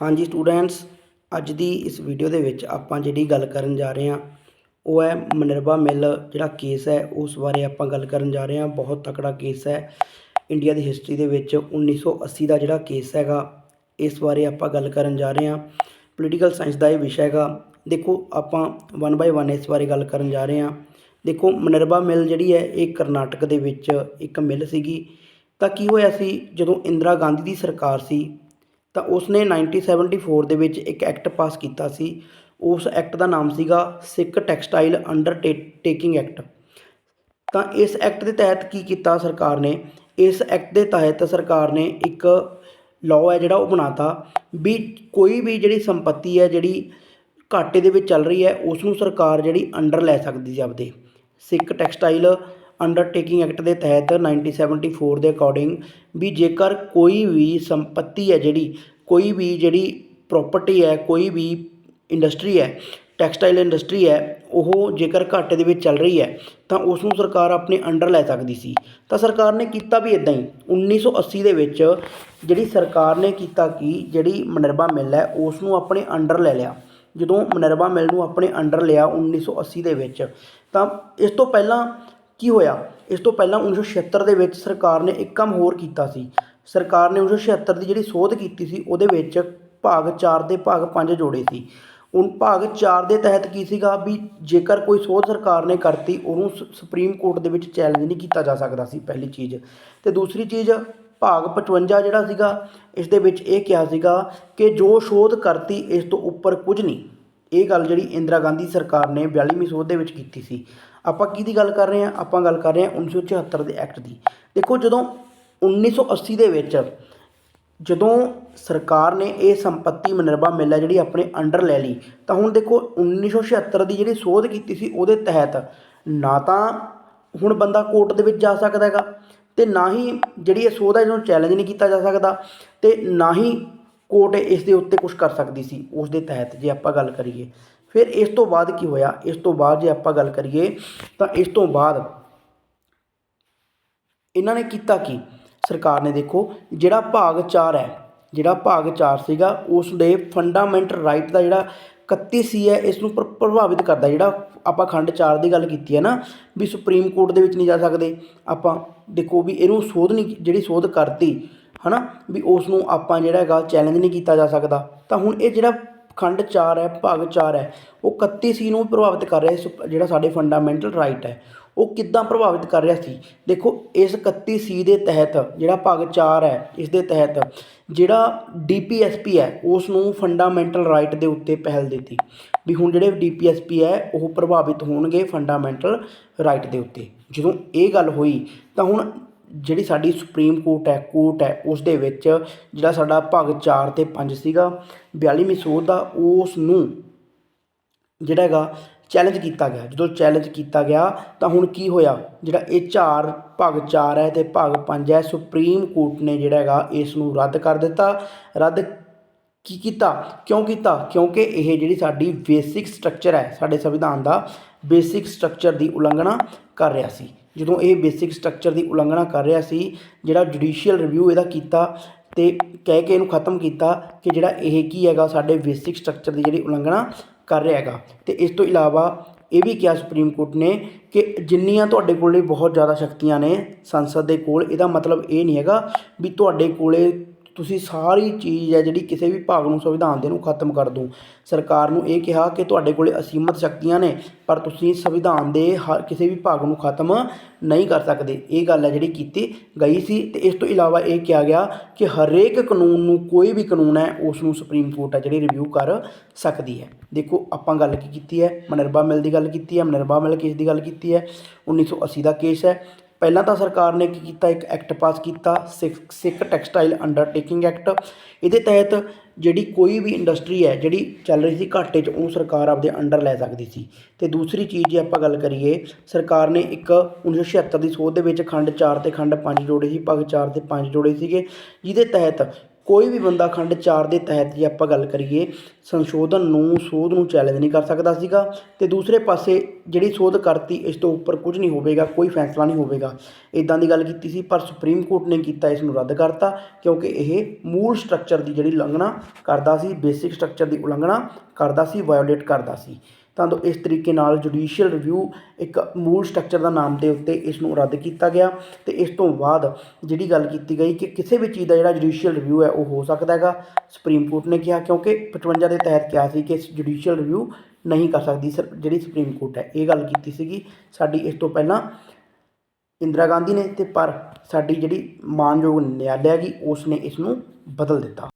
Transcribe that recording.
ਹਾਂਜੀ ਸਟੂਡੈਂਟਸ ਅੱਜ ਦੀ ਇਸ ਵੀਡੀਓ ਦੇ ਵਿੱਚ ਆਪਾਂ ਜਿਹੜੀ ਗੱਲ ਕਰਨ ਜਾ ਰਹੇ ਹਾਂ, ਉਹ ਹੈ ਮਨਰਵਾ ਮਿੱਲ ਜਿਹੜਾ ਕੇਸ ਹੈ, ਉਸ ਬਾਰੇ ਆਪਾਂ ਗੱਲ ਕਰਨ ਜਾ ਰਹੇ ਹਾਂ। ਬਹੁਤ ਤਕੜਾ ਕੇਸ ਹੈ। ਇੰਡੀਆ ਦੀ ਹਿਸਟਰੀ ਦੇ ਵਿੱਚ 1980 ਦਾ ਜਿਹੜਾ ਕੇਸ ਹੈਗਾ, ਇਸ ਬਾਰੇ ਆਪਾਂ ਗੱਲ ਕਰਨ ਜਾ ਰਹੇ ਹਾਂ। ਪੋਲੀਟੀਕਲ ਸਾਇੰਸ ਦਾ ਇਹ ਵਿਸ਼ਾ ਹੈਗਾ। ਦੇਖੋ, ਆਪਾਂ ਵਨ ਬਾਈ ਵਨ ਇਸ ਬਾਰੇ ਗੱਲ ਕਰਨ ਜਾ ਰਹੇ ਹਾਂ। ਦੇਖੋ ਮਨਰਵਾ ਮਿੱਲ ਜਿਹੜੀ ਹੈ, ਇਹ ਕਰਨਾਟਕ ਦੇ ਵਿੱਚ ਇੱਕ ਮਿੱਲ ਸੀਗੀ। ਤਾਂ ਕੀ ਹੋਇਆ ਸੀ? ਜਦੋਂ ਇੰਦਰਾ ਗਾਂਧੀ ਦੀ ਸਰਕਾਰ ਸੀ ਤਾਂ ਉਸਨੇ 1974 ਦੇ ਵਿੱਚ ਇੱਕ ਐਕਟ ਪਾਸ ਕੀਤਾ ਸੀ। ਉਸ ਐਕਟ ਦਾ ਨਾਮ ਸੀਗਾ ਸਿੱਖ ਟੈਕਸਟਾਈਲ ਅੰਡਰਟੇਕਿੰਗ ਐਕਟ। ਤਾਂ ਇਸ ਐਕਟ ਦੇ ਤਹਿਤ ਕੀ ਕੀਤਾ ਸਰਕਾਰ ਨੇ? ਇਸ ਐਕਟ ਦੇ ਤਹਿਤ ਸਰਕਾਰ ਨੇ ਇੱਕ ਲਾਅ ਹੈ ਜਿਹੜਾ ਉਹ ਬਣਾਤਾ ਵੀ ਕੋਈ ਵੀ ਜਿਹੜੀ ਸੰਪਤੀ ਹੈ, ਜਿਹੜੀ ਘਾਟੇ ਦੇ ਵਿੱਚ ਚੱਲ ਰਹੀ ਹੈ ਉਸ ਨੂੰ ਸਰਕਾਰ ਜਿਹੜੀ ਅੰਡਰ ਲੈ ਸਕਦੀ ਸੀ ਆਪਦੇ। ਸਿੱਖ ਟੈਕਸਟਾਈਲ ਅੰਡਰਟੇਕਿੰਗ ਐਕਟ ਦੇ ਤਹਿਤ 1974 ਦੇ ਅਕੋਰਡਿੰਗ ਵੀ ਜੇਕਰ ਕੋਈ ਵੀ ਸੰਪਤੀ ਹੈ ਜਿਹੜੀ, ਕੋਈ ਵੀ ਜਿਹੜੀ ਪ੍ਰੋਪਰਟੀ ਹੈ, ਕੋਈ ਵੀ ਇੰਡਸਟਰੀ ਹੈ ਟੈਕਸਟਾਈਲ ਇੰਡਸਟਰੀ ਹੈ, ਉਹ ਜੇਕਰ ਘਾਟੇ ਦੇ ਵਿੱਚ ਚੱਲ ਰਹੀ ਹੈ, ਤਾਂ ਉਸ ਨੂੰ ਸਰਕਾਰ ਆਪਣੇ ਅੰਡਰ ਲੈ ਸਕਦੀ ਸੀ। ਤਾਂ ਸਰਕਾਰ ਨੇ ਕੀਤਾ ਵੀ ਇਦਾਂ ਹੀ। 1980 ਦੇ ਵਿੱਚ ਜਿਹੜੀ ਸਰਕਾਰ ਨੇ ਕੀਤਾ ਕਿ ਜਿਹੜੀ ਮਨਰਬਾ ਮਿੱਲ ਹੈ ਉਸ ਨੂੰ ਆਪਣੇ ਅੰਡਰ ਲੈ ਲਿਆ। ਜਦੋਂ ਮਨਰਬਾ ਮਿੱਲ ਨੂੰ ਆਪਣੇ ਅੰਡਰ ਲਿਆ 1980 ਦੇ ਵਿੱਚ, ਤਾਂ ਇਸ ਤੋਂ ਪਹਿਲਾਂ ਕੀ ਹੋਇਆ? ਇਸ ਤੋਂ ਪਹਿਲਾਂ 1976 ਦੇ ਵਿੱਚ ਸਰਕਾਰ ਨੇ ਇੱਕ ਕੰਮ ਹੋਰ ਕੀਤਾ ਸੀ। ਸਰਕਾਰ ਨੇ 1976 ਦੀ ਜਿਹੜੀ ਸੋਧ ਕੀਤੀ ਸੀ, ਉਹਦੇ ਵਿੱਚ ਭਾਗ 4 ਦੇ ਭਾਗ 5 ਜੋੜੇ ਸੀ। ਉਹ ਭਾਗ 4 ਦੇ ਤਹਿਤ ਕੀ ਸੀਗਾ ਵੀ ਜੇਕਰ ਕੋਈ ਸੋਧ ਸਰਕਾਰ ਨੇ ਕਰਤੀ, ਉਹਨੂੰ ਸੁਪਰੀਮ ਕੋਰਟ ਦੇ ਵਿੱਚ ਚੈਲੰਜ ਨਹੀਂ ਕੀਤਾ ਜਾ ਸਕਦਾ ਸੀ, ਪਹਿਲੀ ਚੀਜ਼। ਤੇ ਦੂਸਰੀ ਚੀਜ਼, ਭਾਗ 55 ਜਿਹੜਾ ਸੀਗਾ, ਇਸ ਦੇ ਵਿੱਚ ਇਹ ਕਿਹਾ ਸੀਗਾ ਕਿ ਜੋ ਸੋਧ ਕਰਤੀ, ਇਸ ਤੋਂ ਉੱਪਰ ਕੁਝ ਨਹੀਂ। ਇਹ ਗੱਲ ਜਿਹੜੀ ਇੰਦਰਾ ਗਾਂਧੀ ਸਰਕਾਰ ਨੇ 42ਵੀਂ ਸੋਧ ਦੇ ਵਿੱਚ ਕੀਤੀ ਸੀ। ਆਪਾਂ ਕਿਹਦੀ ਗੱਲ ਕਰ ਰਹੇ ਹਾਂ? ਆਪਾਂ ਗੱਲ ਕਰ ਰਹੇ ਹਾਂ 1974 ਦੇ ਐਕਟ ਦੀ। ਦੇਖੋ, ਜਦੋਂ 1980 ਦੇ ਵਿੱਚ ਜਦੋਂ ਸਰਕਾਰ ਨੇ ਇਹ ਸੰਪਤੀ ਮਨਰਵਾ ਮਿੱਲ ਹੈ ਜਿਹੜੀ ਆਪਣੇ ਅੰਡਰ ਲੈ ਲਈ, ਤਾਂ ਹੁਣ ਦੇਖੋ 1976 ਦੀ ਜਿਹੜੀ ਸੋਧ ਕੀਤੀ ਸੀ ਉਹਦੇ ਤਹਿਤ ਨਾ ਤਾਂ ਹੁਣ ਬੰਦਾ ਕੋਰਟ ਦੇ ਵਿੱਚ ਜਾ ਸਕਦਾ ਹੈਗਾ ਤੇ ਨਾ ਹੀ ਜਿਹੜੀ ਇਹ ਸੋਧ ਹੈ ਜਿਹਨੂੰ ਚੈਲੰਜ ਨਹੀਂ ਕੀਤਾ ਜਾ ਸਕਦਾ ਤੇ ਨਾ ਹੀ ਕੋਰਟ ਇਸ ਦੇ ਉੱਤੇ ਕੁਝ ਕਰ ਸਕਦੀ ਸੀ ਉਸ ਦੇ ਤਹਿਤ, ਜੇ ਆਪਾਂ ਗੱਲ ਕਰੀਏ। ਫਿਰ ਇਸ ਤੋਂ ਬਾਅਦ ਕੀ ਹੋਇਆ? ਇਸ ਤੋਂ ਬਾਅਦ ਜੇ ਆਪਾਂ ਗੱਲ ਕਰੀਏ ਤਾਂ ਇਸ ਤੋਂ ਬਾਅਦ ਇਹਨਾਂ ਨੇ ਕੀਤਾ ਕੀ? ਸਰਕਾਰ ਨੇ ਦੇਖੋ, ਜਿਹੜਾ ਭਾਗ 4 ਹੈ, ਜਿਹੜਾ ਭਾਗ 4 ਸੀਗਾ ਉਸ ਦੇ ਫੰਡਾਮੈਂਟਲ ਰਾਈਟ ਦਾ ਜਿਹੜਾ 31 ਸੀ ਹੈ, ਇਸ ਨੂੰ ਪ੍ਰਭਾਵਿਤ ਕਰਦਾ ਜਿਹੜਾ ਆਪਾਂ ਖੰਡ 4 ਦੀ ਗੱਲ ਕੀਤੀ ਹੈ ਨਾ, ਵੀ ਸੁਪਰੀਮ ਕੋਰਟ ਦੇ ਵਿੱਚ ਨਹੀਂ ਜਾ ਸਕਦੇ। ਆਪਾਂ ਦੇਖੋ ਵੀ ਇਹਨੂੰ ਸੋਧ ਨਹੀਂ, ਜਿਹੜੀ ਸੋਧ ਕਰਤੀ, ਹਨਾ, ਵੀ ਉਸ ਨੂੰ ਆਪਾਂ ਜਿਹੜਾ ਹੈਗਾ ਚੈਲੰਜ ਨਹੀਂ ਕੀਤਾ ਜਾ ਸਕਦਾ। ਤਾਂ ਹੁਣ ਇਹ ਜਿਹੜਾ ਖੰਡ 4 ਹੈ, ਭਾਗ 4 ਹੈ, ਉਹ 31 ਸੀ ਨੂੰ ਪ੍ਰਭਾਵਿਤ ਕਰ ਰਿਹਾ ਸੁਪ- ਜਿਹੜਾ ਸਾਡੇ ਫੰਡਾਮੈਂਟਲ ਰਾਈਟ ਹੈ, ਉਹ ਕਿੱਦਾਂ ਪ੍ਰਭਾਵਿਤ ਕਰ ਰਿਹਾ ਸੀ? ਦੇਖੋ, ਇਸ 31 ਸੀ ਦੇ ਤਹਿਤ ਜਿਹੜਾ ਭਾਗ 4 ਹੈ, ਇਸ ਦੇ ਤਹਿਤ ਜਿਹੜਾ ਡੀਪੀਐਸਪੀ ਹੈ, ਉਸ ਨੂੰ ਫੰਡਾਮੈਂਟਲ ਰਾਈਟ ਦੇ ਉੱਤੇ ਪਹਿਲ ਦਿੱਤੀ। ਵੀ ਹੁਣ ਜਿਹੜੇ ਡੀਪੀਐਸਪੀ ਹੈ, ਉਹ ਪ੍ਰਭਾਵਿਤ ਹੋਣਗੇ ਫੰਡਾਮੈਂਟਲ ਰਾਈਟ ਦੇ ਉੱਤੇ। ਜਦੋਂ ਇਹ ਗੱਲ ਹੋਈ, ਤਾਂ ਹੁਣ ਜਿਹੜੀ ਸਾਡੀ ਸੁਪਰੀਮ ਕੋਰਟ ਹੈ ਕੋਰਟ ਹੈ ਉਸ ਦੇ ਵਿੱਚ ਜਿਹੜਾ ਸਾਡਾ ਭਾਗ ਚਾਰ ਅਤੇ ਪੰਜ ਸੀਗਾ 42ਵੀਂ ਸੋਧ ਦਾ ਉਸ ਨੂੰ ਜਿਹੜਾ ਹੈਗਾ ਚੈਲੰਜ ਕੀਤਾ ਗਿਆ। ਜਦੋਂ ਚੈਲੰਜ ਕੀਤਾ ਗਿਆ, ਤਾਂ ਹੁਣ ਕੀ ਹੋਇਆ? ਜਿਹੜਾ ਇਹ ਚਾਰ ਭਾਗ 4 ਹੈ ਤੇ ਭਾਗ 5 ਹੈ, ਸੁਪਰੀਮ ਕੋਰਟ ਨੇ ਜਿਹੜਾ ਹੈਗਾ ਇਸ ਨੂੰ ਰੱਦ ਕਰ ਦਿੱਤਾ। ਰੱਦ ਕੀ ਕੀਤਾ? ਕਿਉਂ ਕੀਤਾ? ਕਿਉਂਕਿ ਇਹ ਜਿਹੜੀ ਸਾਡੀ ਬੇਸਿਕ ਸਟਰਕਚਰ ਹੈ, ਸਾਡੇ ਸੰਵਿਧਾਨ ਦਾ ਬੇਸਿਕ ਸਟਰਕਚਰ ਦੀ ਉਲੰਘਣਾ ਕਰ ਰਿਹਾ ਸੀ। ਜਦੋਂ ਇਹ ਬੇਸਿਕ ਸਟਰਕਚਰ ਦੀ ਉਲੰਘਣਾ ਕਰ ਰਿਹਾ ਸੀ, ਜਿਹੜਾ ਜੁਡੀਸ਼ੀਅਲ ਰਿਵਿਊ ਇਹਦਾ ਕੀਤਾ ਤੇ ਕਹਿ ਕੇ ਇਹਨੂੰ ਖਤਮ ਕੀਤਾ ਕਿ ਜਿਹੜਾ ਇਹ ਕੀ ਹੈਗਾ, ਸਾਡੇ ਬੇਸਿਕ ਸਟਰਕਚਰ ਦੀ ਜਿਹੜੀ ਉਲੰਘਣਾ ਕਰ ਰਿਹਾ ਹੈਗਾ। ਤੇ ਇਸ ਤੋਂ ਇਲਾਵਾ ਇਹ ਵੀ ਕਿਹਾ ਸੁਪਰੀਮ ਕੋਰਟ ਨੇ ਕਿ ਜਿੰਨੀਆਂ ਤੁਹਾਡੇ ਕੋਲੇ ਬਹੁਤ ਜ਼ਿਆਦਾ ਸ਼ਕਤੀਆਂ ਨੇ ਸੰਸਦ ਦੇ ਕੋਲ, ਇਹਦਾ ਮਤਲਬ ਇਹ ਨਹੀਂ ਹੈਗਾ ਵੀ ਤੁਹਾਡੇ ਕੋਲੇ ਤੁਸੀਂ ਸਾਰੀ ਚੀਜ਼ ਹੈ ਜਿਹੜੀ ਕਿਸੇ ਵੀ ਭਾਗ ਨੂੰ, ਸੰਵਿਧਾਨ ਦੇ ਨੂੰ ਖਤਮ ਕਰ ਦੋ। ਸਰਕਾਰ ਨੂੰ ਇਹ ਕਿਹਾ ਕਿ ਤੁਹਾਡੇ ਕੋਲੇ ਅਸੀਮਤ ਸ਼ਕਤੀਆਂ ਨੇ, ਪਰ ਤੁਸੀਂ ਸੰਵਿਧਾਨ ਦੇ ਹਰ ਕਿਸੇ ਵੀ ਭਾਗ ਨੂੰ ਖਤਮ ਨਹੀਂ ਕਰ ਸਕਦੇ। ਇਹ ਗੱਲ ਹੈ ਜਿਹੜੀ ਕੀਤੀ ਗਈ ਸੀ ਤੇ ਇਸ ਤੋਂ ਇਲਾਵਾ ਇਹ ਕਿਹਾ ਗਿਆ ਕਿ ਹਰੇਕ ਕਾਨੂੰਨ ਨੂੰ, ਕੋਈ ਵੀ ਕਾਨੂੰਨ ਹੈ ਉਸ ਨੂੰ ਸੁਪਰੀਮ ਕੋਰਟ ਹੈ ਜਿਹੜੀ ਰਿਵਿਊ ਕਰ ਸਕਦੀ ਹੈ। ਦੇਖੋ, ਆਪਾਂ ਗੱਲ ਕੀ ਕੀਤੀ ਹੈ? ਮਨਰਵਾ ਮਿਲ ਦੀ ਗੱਲ ਕੀਤੀ ਹੈ ਮਨਰਵਾ ਮਿਲ ਕੇਸ ਦੀ ਗੱਲ ਕੀਤੀ ਹੈ। 1980 ਦਾ ਕੇਸ ਹੈ। ਪਹਿਲਾਂ ਤਾਂ ਸਰਕਾਰ ਨੇ ਕੀ ਕੀਤਾ? ਇੱਕ ਐਕਟ ਪਾਸ ਕੀਤਾ, Sikh Sikh textile undertaking act. ਇਹਦੇ ਤਹਿਤ ਜਿਹੜੀ ਕੋਈ ਵੀ ਇੰਡਸਟਰੀ ਹੈ, ਜਿਹੜੀ ਚੱਲ ਰਹੀ ਸੀ ਘਾਟੇ 'ਚ ਉਹਨੂੰ ਸਰਕਾਰ ਆਪਦੇ ਅੰਡਰ ਲੈ ਸਕਦੀ ਸੀ। ਤੇ ਦੂਸਰੀ ਚੀਜ਼ ਜੇ ਆਪਾਂ ਗੱਲ ਕਰੀਏ, ਸਰਕਾਰ ਨੇ ਇੱਕ 1976 ਦੀ ਸੋਧ ਦੇ ਵਿੱਚ ਖੰਡ 4 ਤੇ ਖੰਡ 5 ਜੋੜੇ ਸੀ ਭਾਗ 4 ਤੇ 5 ਜੋੜੇ ਸੀਗੇ। ਜਿਹਦੇ ਤਹਿਤ ਕੋਈ ਵੀ ਬੰਦਾ ਖੰਡ 4 ਦੇ ਤਹਿਤ ਜੇ ਆਪਾਂ ਗੱਲ ਕਰੀਏ, ਸੰਸ਼ੋਧਨ ਨੂੰ ਸੋਧ ਨੂੰ ਚੈਲੰਜ ਨਹੀਂ ਕਰ ਸਕਦਾ ਸੀਗਾ ਤੇ ਦੂਸਰੇ ਪਾਸੇ ਜਿਹੜੀ ਸੋਧ ਕਰਤੀ, ਇਸ ਤੋਂ ਉੱਪਰ ਕੁਝ ਨਹੀਂ ਹੋਵੇਗਾ, ਕੋਈ ਫੈਸਲਾ ਨਹੀਂ ਹੋਵੇਗਾ। ਇਦਾਂ ਦੀ ਗੱਲ ਕੀਤੀ ਸੀ, ਪਰ ਸੁਪਰੀਮ ਕੋਰਟ ਨੇ ਕੀਤਾ, ਇਸ ਨੂੰ ਰੱਦ ਕਰਤਾ, ਕਿਉਂਕਿ ਇਹ ਮੂਲ ਸਟਰਕਚਰ ਦੀ ਜਿਹੜੀ ਉਲੰਘਣਾ ਕਰਦਾ ਸੀ ਬੇਸਿਕ ਸਟਰਕਚਰ ਦੀ ਉਲੰਘਣਾ ਕਰਦਾ ਸੀ ਵਾਇਓਲੇਟ ਕਰਦਾ ਸੀ। ਤਾਂ ਦੋ ਇਸ ਤਰੀਕੇ ਨਾਲ ਜੁਡੀਸ਼ੀਅਲ ਰਿਵਿਊ ਇੱਕ ਮੂਲ ਸਟਰਕਚਰ ਦਾ ਨਾਮ ਦੇ ਉੱਤੇ ਇਸ ਨੂੰ ਰੱਦ ਕੀਤਾ ਗਿਆ ਤੇ ਇਸ ਤੋਂ ਬਾਅਦ ਜਿਹੜੀ ਗੱਲ ਕੀਤੀ ਗਈ ਕਿ ਕਿਸੇ ਵੀ ਚੀਜ਼ ਦਾ ਜਿਹੜਾ ਜੁਡੀਸ਼ੀਅਲ ਰਿਵਿਊ ਹੈ ਉਹ ਹੋ ਸਕਦਾ ਹੈਗਾ। ਸੁਪਰੀਮ ਕੋਰਟ ਨੇ ਕਿਹਾ ਕਿਉਂਕਿ 55 ਦੇ ਤਹਿਤ ਕਿਹਾ ਸੀ ਕਿ ਜੁਡੀਸ਼ੀਅਲ ਰਿਵਿਊ ਨਹੀਂ ਕਰ ਸਕਦੀ ਸਰ, ਜਿਹੜੀ ਸੁਪਰੀਮ ਕੋਰਟ ਹੈ। ਇਹ ਗੱਲ ਕੀਤੀ ਸੀਗੀ। ਸਾਡੀ ਇਸ ਤੋਂ ਪਹਿਲਾਂ ਇੰਦਰਾ ਗਾਂਧੀ ਨੇ ਤੇ ਪਰ ਸਾਡੀ ਜਿਹੜੀ ਮਾਨਯੋਗ ਨਿਆਲਿਆ ਗਈ ਉਸ ਨੇ ਇਸ ਨੂੰ ਬਦਲ ਦਿੱਤਾ।